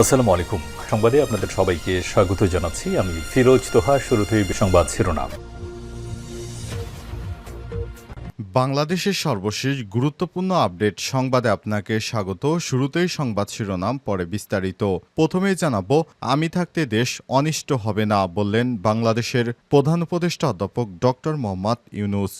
আসসালামু আলাইকুম সংবাদে আপনাদের সবাইকে স্বাগত জানাচ্ছি। আমি ফিরোজ তোহা, শুরুতেই সংবাদ শিরোনাম। বাংলাদেশের সর্বশেষ গুরুত্বপূর্ণ আপডেট সংবাদে আপনাকে স্বাগত। শুরুতেই সংবাদ শিরোনাম, পরে বিস্তারিত। প্রথমেই জানাব, আমি থাকতে দেশ অনিষ্ট হবে না বললেন বাংলাদেশের প্রধান উপদেষ্টা অধ্যাপক ডক্টর মোহাম্মদ ইউনুস।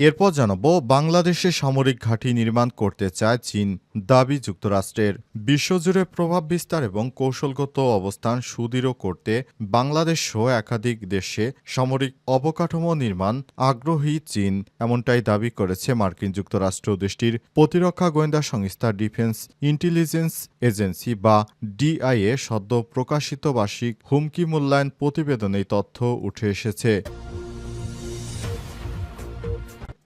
এরপর জানাব, বাংলাদেশে সামরিক ঘাঁটি নির্মাণ করতে চায় চীন। দাবি, যুক্তরাষ্ট্রের বিশ্বজুড়ে প্রভাব বিস্তার এবং কৌশলগত অবস্থান সুদৃঢ় করতে বাংলাদেশ সহ একাধিক দেশে সামরিক অবকাঠামো নির্মাণ আগ্রহী চীন, এমনটাই দাবি করেছে মার্কিন যুক্তরাষ্ট্র দেশটির প্রতিরক্ষা গোয়েন্দা সংস্থা ডিফেন্স ইন্টেলিজেন্স এজেন্সি বা ডিআইএ সদ্য প্রকাশিত বার্ষিক হুমকি মূল্যায়ন প্রতিবেদনে তথ্য উঠে এসেছে।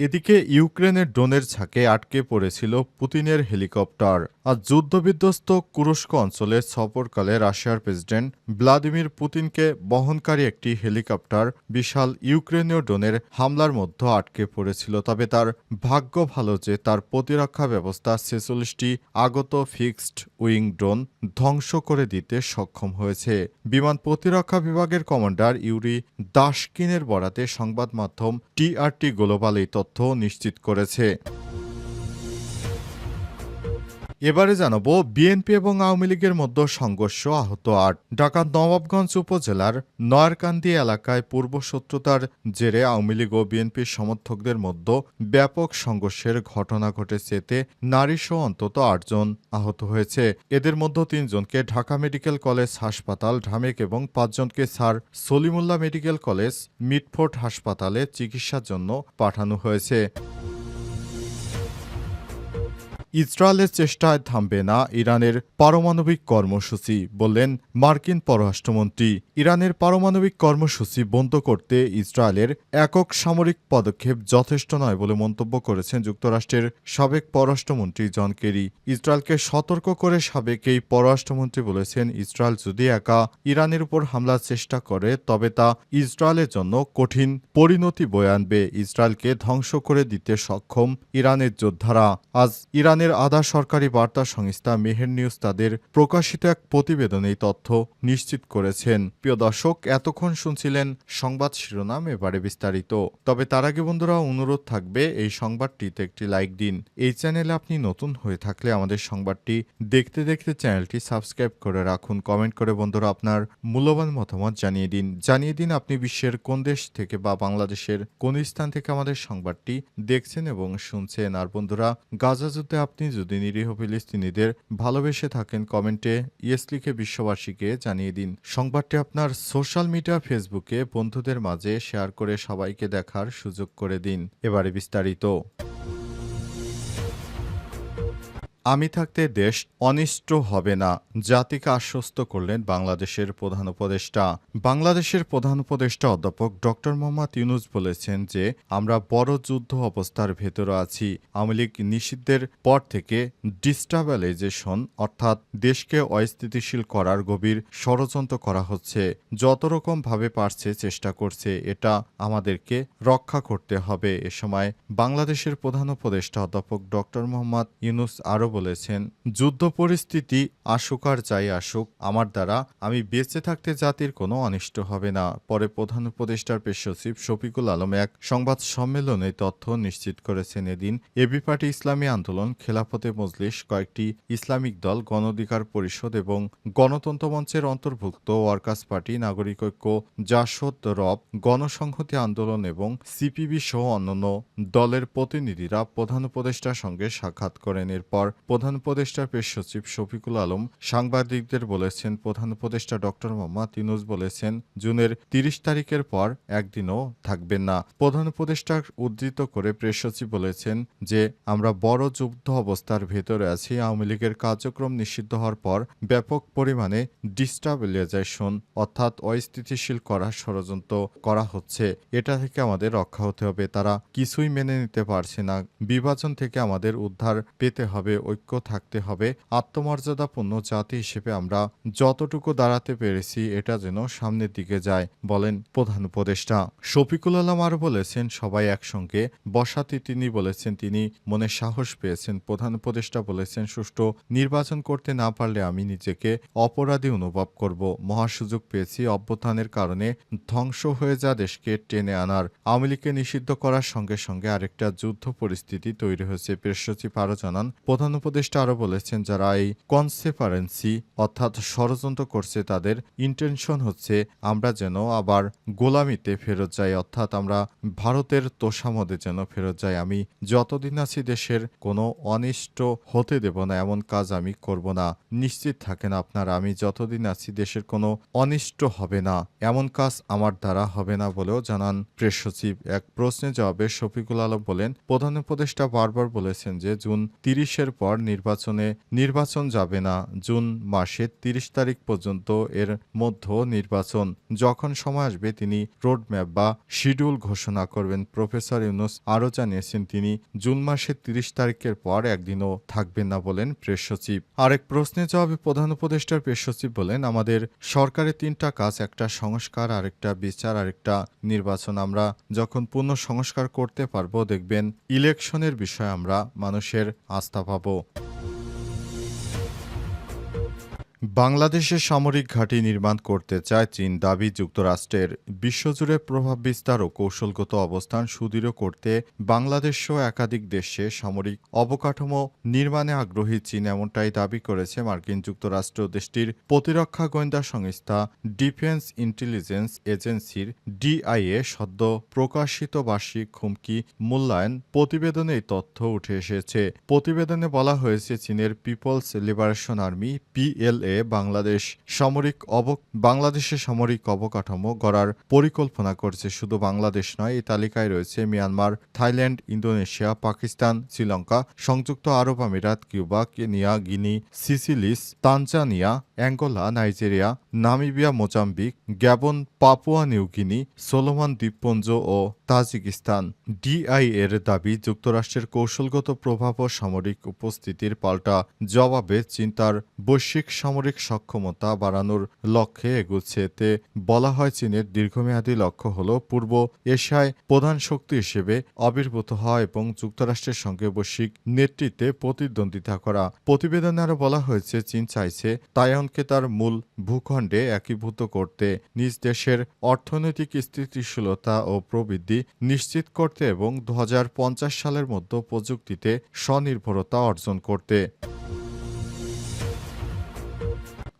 এদিকে ইউক্রেনের ড্রোনের ঝাঁকে আটকে পড়েছিল পুতিনের হেলিকপ্টার। আর যুদ্ধবিধ্বস্ত কুরস্ক অঞ্চলে সফরকালে রাশিয়ার প্রেসিডেন্ট ভ্লাদিমির পুতিনকে বহনকারী একটি হেলিকপ্টার বিশাল ইউক্রেনীয় ড্রোনের হামলার মধ্যে আটকে পড়েছিল। তবে তার ভাগ্য ভালো যে তার প্রতিরক্ষা ব্যবস্থা ছেচল্লিশটি আগত ফিক্সড উইং ড্রোন ধ্বংস করে দিতে সক্ষম হয়েছে। বিমান প্রতিরক্ষা বিভাগের কমান্ডার ইউরি দাশকিনের বরাতে সংবাদ মাধ্যম টিআরটি গ্লোবাল এই তথ্য নিশ্চিত করেছে। এবারে জানাব বিএনপি এবং আওয়ামী লীগের মধ্যে সংঘর্ষ আহত আট। ঢাকার নবাবগঞ্জ উপজেলার নয়ারকান্দি এলাকায় পূর্বশত্রুতার জেরে আওয়ামী লীগ ও বিএনপির সমর্থকদের মধ্যে ব্যাপক সংঘর্ষের ঘটনা ঘটেছে এতে নারীসহ অন্তত আটজন আহত হয়েছে। এদের মধ্যে তিনজনকে ঢাকা মেডিকেল কলেজ হাসপাতাল, ঢামেক এবং পাঁচজনকে Sir Salimullah medical college Mitford হাসপাতালে চিকিৎসার জন্য পাঠানো হয়েছে। ইসরায়েলের চেষ্টায় থামবে না ইরানের পারমাণবিক কর্মসূচি, বললেন মার্কিন পররাষ্ট্রমন্ত্রী। ইরানের পারমাণবিক কর্মসূচি বন্ধ করতে ইসরায়েলের একক সামরিক পদক্ষেপ যথেষ্ট নয় বলে মন্তব্য করেছেন যুক্তরাষ্ট্রের সাবেক পররাষ্ট্রমন্ত্রী জন কেরি। ইসরায়েলকে সতর্ক করে সাবেক এই পররাষ্ট্রমন্ত্রী বলেছেন, ইসরায়েল যদি একা ইরানের উপর হামলার চেষ্টা করে, তবে তা ইসরায়েলের জন্য কঠিন পরিণতি বয়ে আনবে। ইসরায়েলকে ধ্বংস করে দিতে সক্ষম ইরানের যোদ্ধারা। আজ ইরানের আধা সরকারি বার্তা সংস্থা মেহের নিউজ তাদের প্রকাশিত এক প্রতিবেদনে এই তথ্য নিশ্চিত করেছেন। প্রিয় দর্শক, এতক্ষণ শুনছিলেন সংবাদ শিরোনাম, এবারে বিস্তারিত। তবে তার আগে বন্ধুরা, অনুরোধ থাকবে এই সংবাদটিতে একটি লাইক দিন। এই চ্যানেলে আপনি নতুন হয়ে থাকলে আমাদের সংবাদটি দেখতে দেখতে চ্যানেলটি সাবস্ক্রাইব করে রাখুন। কমেন্ট করে বন্ধুরা আপনার মূল্যবান মতামত জানিয়ে দিন। জানিয়ে দিন আপনি বিশ্বের কোন দেশ থেকে বা বাংলাদেশের কোন স্থান থেকে আমাদের সংবাদটি দেখছেন এবং শুনছেন। আর বন্ধুরা, গাজা যুদ্ধে আপনি যদি নিরীহ ফিলিস্তিনিদের ভালোবেসে থাকেন, কমেন্টে ইয়েস লিখে বিশ্ববাসীকে জানিয়ে দিন। সংবাদটি আপনার সোশ্যাল মিডিয়া, ফেসবুকে বন্ধুদের মাঝে শেয়ার করে সবাইকে দেখার সুযোগ করে দিন। এবারে বিস্তারিত। আমি থাকতে দেশ অনিষ্ট হবে না। জাতিকে আশ্বস্ত করলেন বাংলাদেশের প্রধান উপদেষ্টা। বাংলাদেশের প্রধান উপদেষ্টা অধ্যাপক ডক্টর মোহাম্মদ ইউনুস বলেছেন যে, আমরা বড় যুদ্ধ অবস্থার ভেতরে আছি। আওয়ামী লীগ নিষিদ্ধের পর থেকে ডিস্টাবিলাইজেশন, অর্থাৎ দেশকে অস্থিতিশীল করার গভীর ষড়যন্ত্র করা হচ্ছে। যত রকম ভাবে পারছে চেষ্টা করছে, এটা আমাদেরকে রক্ষা করতে হবে। এ সময় বাংলাদেশের প্রধান উপদেষ্টা অধ্যাপক ডক্টর মোহাম্মদ ইউনুস আরও বলেছেন, যুদ্ধ পরিস্থিতি আসুক আর যাই আসুক, আমার দ্বারা আমি বেঁচে থাকতে জাতির কোনো অনিষ্ট হবে না। পরে প্রধান উপদেষ্টার পেশ সচিব শফিকুল আলম এক সংবাদ সম্মেলনে তথ্য নিশ্চিত করেছেন এদিন। এবি পার্টি ইসলামী আন্দোলন, খেলাফতে মজলিস, কয়েকটি ইসলামিক দল গণ অধিকার পরিষদ এবং গণতন্ত্র মঞ্চের অন্তর্ভুক্ত ওয়ার্কার্স পার্টি, নাগরিক ঐক্য, জাসদ রব, গণসংহতি আন্দোলন এবং সিপিবি সহ অন্যান্য দলের প্রতিনিধিরা প্রধান উপদেষ্টার সঙ্গে সাক্ষাৎ করেন। এরপর প্রধান উপদেষ্টার পেশ সচিব শফিকুল আলম সাংবাদিকদের বলেছেন, প্রধান উপদেষ্টা ডক্টর মোহাম্মদ ইউনুস বলেছেন, জুনের তিরিশ তারিখের পর একদিনও থাকবেন না। প্রধান উপদেষ্টা উদ্ধৃত করে প্রেস সচিব বলেছেন যে, আমরা বড় যুদ্ধ অবস্থার ভেতরে আছি। আওয়ামী লীগের কার্যক্রম নিষিদ্ধ হওয়ার পর ব্যাপক পরিমাণে ডিস্টাবিলাইজেশন অর্থাৎ অস্থিতিশীল করার ষড়যন্ত্র করা হচ্ছে। এটা থেকে আমাদের রক্ষা হতে হবে। তারা কিছুই মেনে নিতে পারছে না। বিভাজন থেকে আমাদের উদ্ধার পেতে হবে। ঐক্য ঐক্য থাকতে হবে। আত্মমর্যাদাপূর্ণ জাতি হিসেবে আমরা যতটুকু দাঁড়াতে পেরেছি, এটা যেন সামনের দিকে যায়, বলেন প্রধান উপদেষ্টা। শফিকুল আলম আরও বলেছেন, সবাই একসঙ্গে বসাতে তিনি বলেছেন, তিনি মনে সাহস পেয়েছেন। প্রধান উপদেষ্টা বলেছেন, সুষ্ঠু নির্বাচন করতে না পারলে আমি নিজেকে অপরাধী অনুভব করব। মহাসুযোগ পেয়েছি, অভ্যুত্থানের কারণে ধ্বংস হয়ে যা দেশকে টেনে আনার। আওয়ামী লীগকে নিষিদ্ধ করার সঙ্গে সঙ্গে আরেকটা যুদ্ধ পরিস্থিতি তৈরি হয়েছে প্রেস সচিব আরও জানান। প্রধান উপদেষ্টা আরও বলেছেন, যারা এই কনসেপারেন্সি অর্থাৎ ষড়যন্ত্র করছে, তাদের ইন্টেনশন হচ্ছে আমরা যেন আবার গোলামিতে ফেরত যাই, অর্থাৎ আমরা ভারতের তোষামদে যেন ফেরত যাই। আমি যতদিন আছি দেশের, কোনো অনিষ্ট হতে দেব না, এমন কাজ আমি করব না। নিশ্চিত থাকেন আপনারা, আমি যতদিন আছি দেশের, কোনো অনিষ্ট হবে না, এমন কাজ আমার দ্বারা হবে না বলেও জানান প্রেস সচিব। এক প্রশ্নের জবাবে শফিকুল আলম বলেন, প্রধান উপদেষ্টা বারবার বলেছেন যে, জুন তিরিশের পর নির্বাচনে নির্বাচন যাবে না। জুন মাসের তিরিশ তারিখ পর্যন্ত এর মধ্য নির্বাচন। যখন সময় আসবে, তিনি রোডম্যাপ বা শিডিউল ঘোষণা করবেন। প্রফেসর ইউনুস আরও জানিয়েছেন, তিনি জুন মাসের তিরিশ তারিখের পর একদিনও থাকবেন না বলেন প্রেস সচিব। আরেক প্রশ্নের জবাবে প্রধান উপদেষ্টার প্রেস সচিব বলেন, আমাদের সরকারের তিনটা কাজ, একটা সংস্কার, আরেকটা বিচার, আরেকটা নির্বাচন। আমরা যখন পূর্ণ সংস্কার করতে পারব, দেখবেন ইলেকশনের বিষয়ে আমরা মানুষের আস্থা পাবো। Thank you. বাংলাদেশে সামরিক ঘাঁটি নির্মাণ করতে চায় চীন দাবি, যুক্তরাষ্ট্রের বিশ্বজুড়ে প্রভাব বিস্তার ও কৌশলগত অবস্থান সুদৃঢ় করতে বাংলাদেশসহ একাধিক দেশে সামরিক অবকাঠামো নির্মাণে আগ্রহী চীন এমনটাই দাবি করেছে মার্কিন যুক্তরাষ্ট্র দেশটির প্রতিরক্ষা গোয়েন্দা সংস্থা ডিফেন্স ইন্টেলিজেন্স এজেন্সির ডিআইএ সদ্য প্রকাশিত বার্ষিক হুমকি মূল্যায়ন প্রতিবেদনে এই তথ্য উঠে এসেছে। প্রতিবেদনে বলা হয়েছে, চীনের People's Liberation Army, PLA Bangladesh সামরিক অব, বাংলাদেশে সামরিক অবকাঠামো গড়ার পরিকল্পনা করছে। শুধু বাংলাদেশ নয় এই তালিকায় রয়েছে Myanmar, Thailand, Indonesia, Pakistan, Sri Lanka, সংযুক্ত আরব আমিরাত, Cuba, Kenya, Guinea, Seychelles, Tanzania Angola, Nigeria, Namibia, Mozambique, Gabon, Papua New Guinea Solomon দ্বীপপুঞ্জ ও তাজিকিস্তান। ডিআই এর দাবি, যুক্তরাষ্ট্রের কৌশলগত প্রভাব ও সামরিক উপস্থিতির পাল্টা জবাবে চিন্তার বৈশ্বিক সামরিক সক্ষমতা বাড়ানোর লক্ষ্যে এগুচ্ছে। এতে বলা হয়, চীনের দীর্ঘমেয়াদী লক্ষ্য হল পূর্ব এশিয়ায় প্রধান শক্তি হিসেবে আবির্ভূত হওয়া এবং যুক্তরাষ্ট্রের সঙ্গে বৈশ্বিক নেতৃত্বে প্রতিদ্বন্দ্বিতা করা। প্রতিবেদনে আরও বলা হয়েছে, চীন চাইছে তাইওয়ানকে তার মূল ভূখণ্ডে একীভূত করতে, নিজ দেশের অর্থনৈতিক স্থিতিশীলতা ও প্রবৃদ্ধি নিশ্চিত করতে এবং দু হাজার পঞ্চাশ সালের মধ্যে প্রযুক্তিতে স্বনির্ভরতা অর্জন করতে।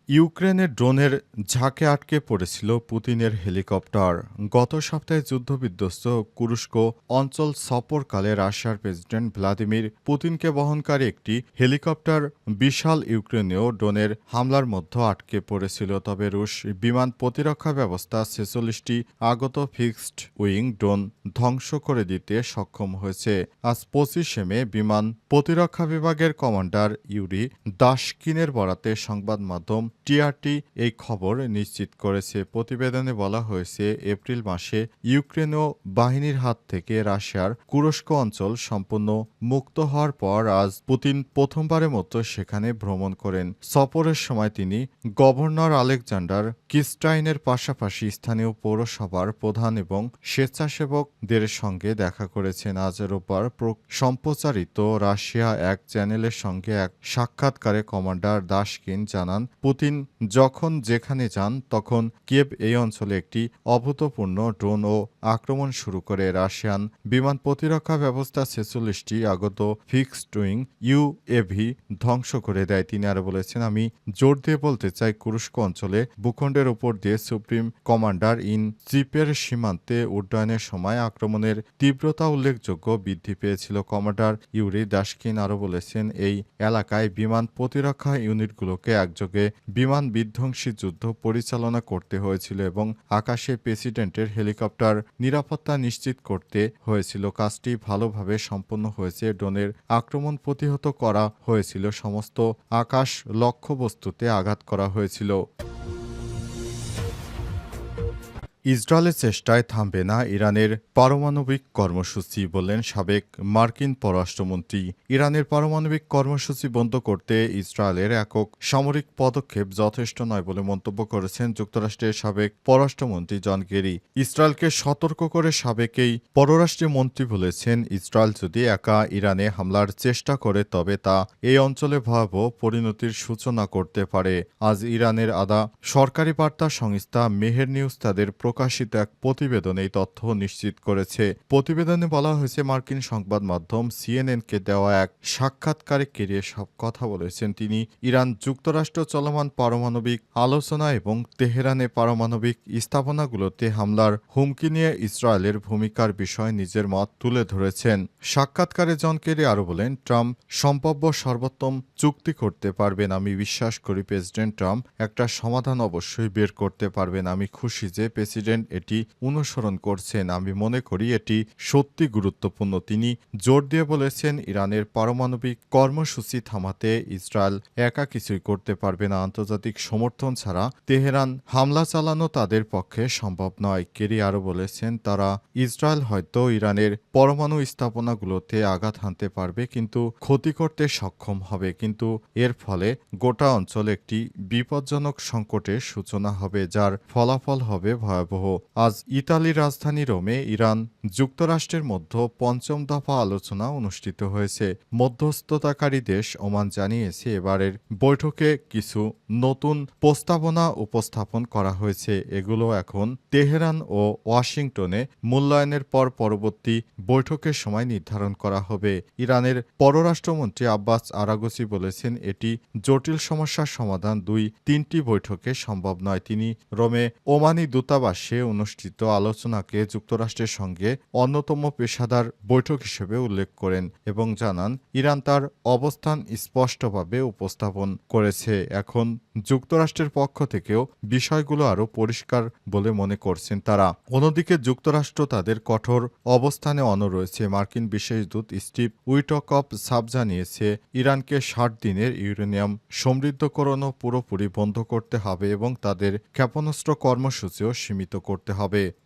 ইউক্রেনের ড্রোনের ঝাঁকে আটকে পড়েছিল পুতিনের হেলিকপ্টার। গত সপ্তাহে যুদ্ধবিধ্বস্ত কুরুস্ক অঞ্চল সফরকালে রাশিয়ার প্রেসিডেন্ট ভ্লাদিমির পুতিনকে বহনকারী একটি হেলিকপ্টার বিশাল ইউক্রেনীয় ড্রোনের হামলার মধ্যে আটকে পড়েছিল। তবে রুশ বিমান প্রতিরক্ষা ব্যবস্থা ছেচল্লিশটি আগত ফিক্সড উইং ড্রোন ধ্বংস করে দিতে সক্ষম হয়েছে। আজ পঁচিশে মে বিমান প্রতিরক্ষা বিভাগের কমান্ডার ইউরি দাশকিনের বরাতে সংবাদ মাধ্যম টিআরটি এই খবর নিশ্চিত করেছে। প্রতিবেদনে বলা হয়েছে, এপ্রিল মাসে ইউক্রেনীয় বাহিনীর হাত থেকে রাশিয়ার কুরস্ক অঞ্চল সম্পূর্ণ মুক্ত হওয়ার পর আজ পুতিন প্রথমবারের মতো সেখানে ভ্রমণ করেন। সফরের সময় তিনি গভর্নর আলেকজান্ডার কিস্টাইনের পাশাপাশি স্থানীয় পৌরসভার প্রধান এবং স্বেচ্ছাসেবকদের সঙ্গে দেখা করেছেন। আজ রোববার প্র- সম্প্রচারিত রাশিয়া এক চ্যানেলের সঙ্গে এক সাক্ষাৎকারে কমান্ডার দাশকিন জানান, পুতিন যখন যেখানে যান, তখন কিয়েভ এই অঞ্চলে একটি অভূতপূর্ণ ড্রোন ও আক্রমণ শুরু করে। রাশিয়ান বিমান প্রতিরক্ষা ব্যবস্থা ছেচল্লিশটি আগত ফিক্সড উইং ইউএভি ধ্বংস করে দেয়। তিনি আরও বলেছেন, আমি জোর দিয়ে বলতে চাই কুরস্ক অঞ্চলে ভূখণ্ডের উপর দিয়ে সুপ্রিম কমান্ডার ইন চিপের সীমান্তে উড্ডয়নের সময় আক্রমণের তীব্রতা উল্লেখযোগ্য বৃদ্ধি পেয়েছিল। কমান্ডার ইউরি দাসকিন আরও বলেছেন, এই এলাকায় বিমান প্রতিরক্ষা ইউনিটগুলোকে একযোগে বিমান বিধ্বংসী যুদ্ধ পরিচালনা করতে হয়েছিল এবং আকাশে প্রেসিডেন্টের হেলিকপ্টার নিরাপত্তা নিশ্চিত করতে হয়েছিল। কাজটি ভালোভাবে সম্পন্ন হয়েছে। ড্রোনের আক্রমণ প্রতিহত করা হয়েছিল। সমস্ত আকাশ লক্ষ্যবস্তুতে আঘাত করা হয়েছিল। ইসরায়েলের চেষ্টায় থামবে না ইরানের পারমাণবিক কর্মসূচি বললেন সাবেক মার্কিন পররাষ্ট্রমন্ত্রী। ইরানের পারমাণবিক কর্মসূচি বন্ধ করতে ইসরায়েলের একক সামরিক পদক্ষেপ যথেষ্ট নয় বলে মন্তব্য করেছেন যুক্তরাষ্ট্রের সাবেক পররাষ্ট্রমন্ত্রী জন গেরি। ইসরায়েলকে সতর্ক করে সাবেকেই পররাষ্ট্রমন্ত্রী বলেছেন, ইসরায়েল যদি একা ইরানে হামলার চেষ্টা করে, তবে তা এই অঞ্চলে ভয়াবহ পরিণতির সূচনা করতে পারে। আজ ইরানের আদা সরকারি বার্তা সংস্থা মেহের নিউজ তাদের প্রকাশিত এক প্রতিবেদনে এই তথ্য নিশ্চিত করেছে। প্রতিবেদনে বলা হয়েছে, মার্কিন সংবাদ মাধ্যম সিএনএনকে দেওয়া এক সাক্ষাৎকারে কেরিয়ে সব কথা বলেছেন তিনি। ইরান যুক্তরাষ্ট্র চলমান পারমাণবিক আলোচনা এবং তেহরানে পারমাণবিক স্থাপনাগুলোতে হামলার হুমকি নিয়ে ইসরায়েলের ভূমিকার বিষয়ে নিজের মত তুলে ধরেছেন। সাক্ষাৎকারে জন কেরি আরও বলেন, ট্রাম্প সম্ভাব্য সর্বোত্তম চুক্তি করতে পারবেন, আমি বিশ্বাস করি, প্রেসিডেন্ট ট্রাম্প একটা সমাধান অবশ্যই বের করতে পারবেন, আমি খুশি যে প্রেসিডেন্ট এটি অনুসরণ করছেন। আমি মনে করি এটি সত্যি গুরুত্বপূর্ণ। তিনি জোর দিয়ে বলেছেন, ইরানের পারমাণবিক কর্মসূচি থামাতে ইসরায়েল একা কিছুই করতে পারবে না। আন্তর্জাতিক সমর্থন ছাড়া তেহরান হামলা চালানো তাদের পক্ষে সম্ভব নয়। কেরি আরও বলেছেন, তারা ইসরায়েল হয়তো ইরানের পরমাণু স্থাপনাগুলোতে আঘাত হানতে পারবে, কিন্তু ক্ষতি করতে সক্ষম হবে। কিন্তু এর ফলে গোটা অঞ্চল একটি বিপজ্জনক সংকটের সূচনা হবে, যার ফলাফল হবে ভয়াবহ। আজ ইতালির রাজধানী রোমে ইরান যুক্তরাষ্ট্রের মধ্যে পঞ্চম দফা আলোচনা অনুষ্ঠিত হয়েছে। মধ্যস্থতাকারী দেশ ওমান জানিয়েছে, এবারের বৈঠকে কিছু নতুন প্রস্তাবনা উপস্থাপন করা হয়েছে। এগুলো এখন তেহরান ও ওয়াশিংটনে মূল্যায়নের পর পরবর্তী বৈঠকের সময় নির্ধারণ করা হবে। ইরানের পররাষ্ট্রমন্ত্রী আব্বাস আরাগসি বলেছেন, এটি জটিল সমস্যার সমাধান দুই তিনটি বৈঠকে সম্ভব নয়। তিনি রোমে ওমানি দূতাবাসে অনুষ্ঠিত আলোচনাকে যুক্তরাষ্ট্রের সঙ্গে অন্যতম পেশাদার বৈঠক হিসেবে উল্লেখ করেন এবং জানান, ইরান তার অবস্থান স্পষ্টভাবে উপস্থাপন করেছে। এখন যুক্তরাষ্ট্রের পক্ষ থেকেও বিষয়গুলো আরও পরিষ্কার বলে মনে করছেন তারা। অন্যদিকে যুক্তরাষ্ট্র তাদের কঠোর অবস্থানে অন রয়েছে। মার্কিন বিশেষ দূত স্টিভ উইটকপ সাব জানিয়েছে, ইরানকে ষাট দিনের ইউরেনিয়াম সমৃদ্ধকরণও পুরোপুরি বন্ধ করতে হবে এবং তাদের ক্ষেপণাস্ত্র কর্মসূচিও সীমিত করতে হবে।